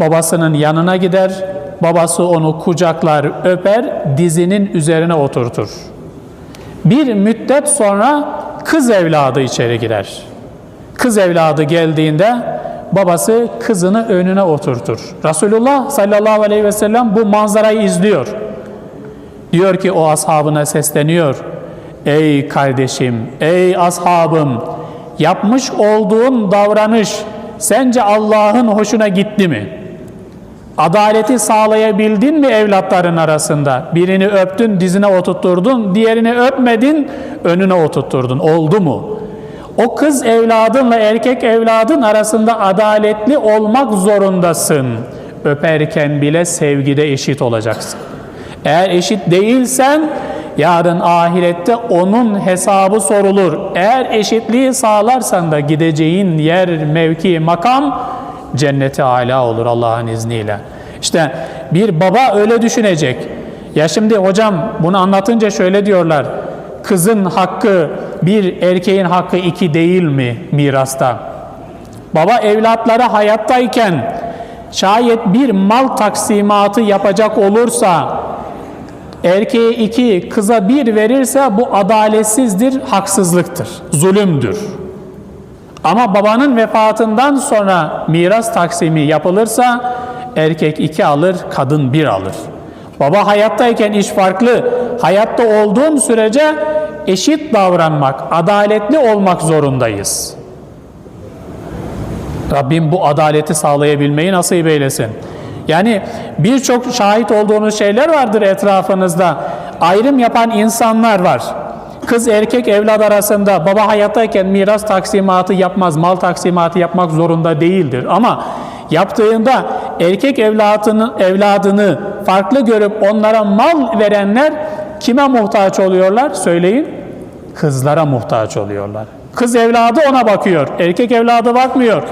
babasının yanına gider, babası onu kucaklar, öper, dizinin üzerine oturtur. Bir müddet sonra kız evladı içeri girer. Kız evladı geldiğinde babası kızını önüne oturtur. Resulullah sallallahu aleyhi ve sellem bu manzarayı izliyor. Diyor ki o ashabına sesleniyor. Ey kardeşim, ey ashabım, yapmış olduğun davranış sence Allah'ın hoşuna gitti mi? Adaleti sağlayabildin mi evlatların arasında? Birini öptün, dizine oturtturdun, diğerini öpmedin, önüne oturtturdun. Oldu mu? O kız evladınla erkek evladın arasında adaletli olmak zorundasın. Öperken bile sevgide eşit olacaksın. Eğer eşit değilsen yarın ahirette onun hesabı sorulur. Eğer eşitliği sağlarsan da gideceğin yer, mevki, makam cenneti âlâ olur Allah'ın izniyle. İşte bir baba öyle düşünecek. Ya şimdi hocam bunu anlatınca şöyle diyorlar. Kızın hakkı bir, erkeğin hakkı iki değil mi mirasta? Baba evlatları hayattayken şayet bir mal taksimatı yapacak olursa erkeğe iki, kıza bir verirse bu adaletsizdir, haksızlıktır, zulümdür. Ama babanın vefatından sonra miras taksimi yapılırsa erkek iki alır, kadın bir alır. Baba hayattayken iş farklı. Hayatta olduğun sürece eşit davranmak, adaletli olmak zorundayız. Rabbim bu adaleti sağlayabilmeyi nasip eylesin. Yani birçok şahit olduğunuz şeyler vardır etrafınızda. Ayrım yapan insanlar var. Kız erkek evlat arasında baba hayattayken miras taksimatı yapmaz, mal taksimatı yapmak zorunda değildir. Ama yaptığında erkek evladını, evladını farklı görüp onlara mal verenler kime muhtaç oluyorlar? Söyleyin. Kızlara muhtaç oluyorlar. Kız evladı ona bakıyor, erkek evladı bakmıyor.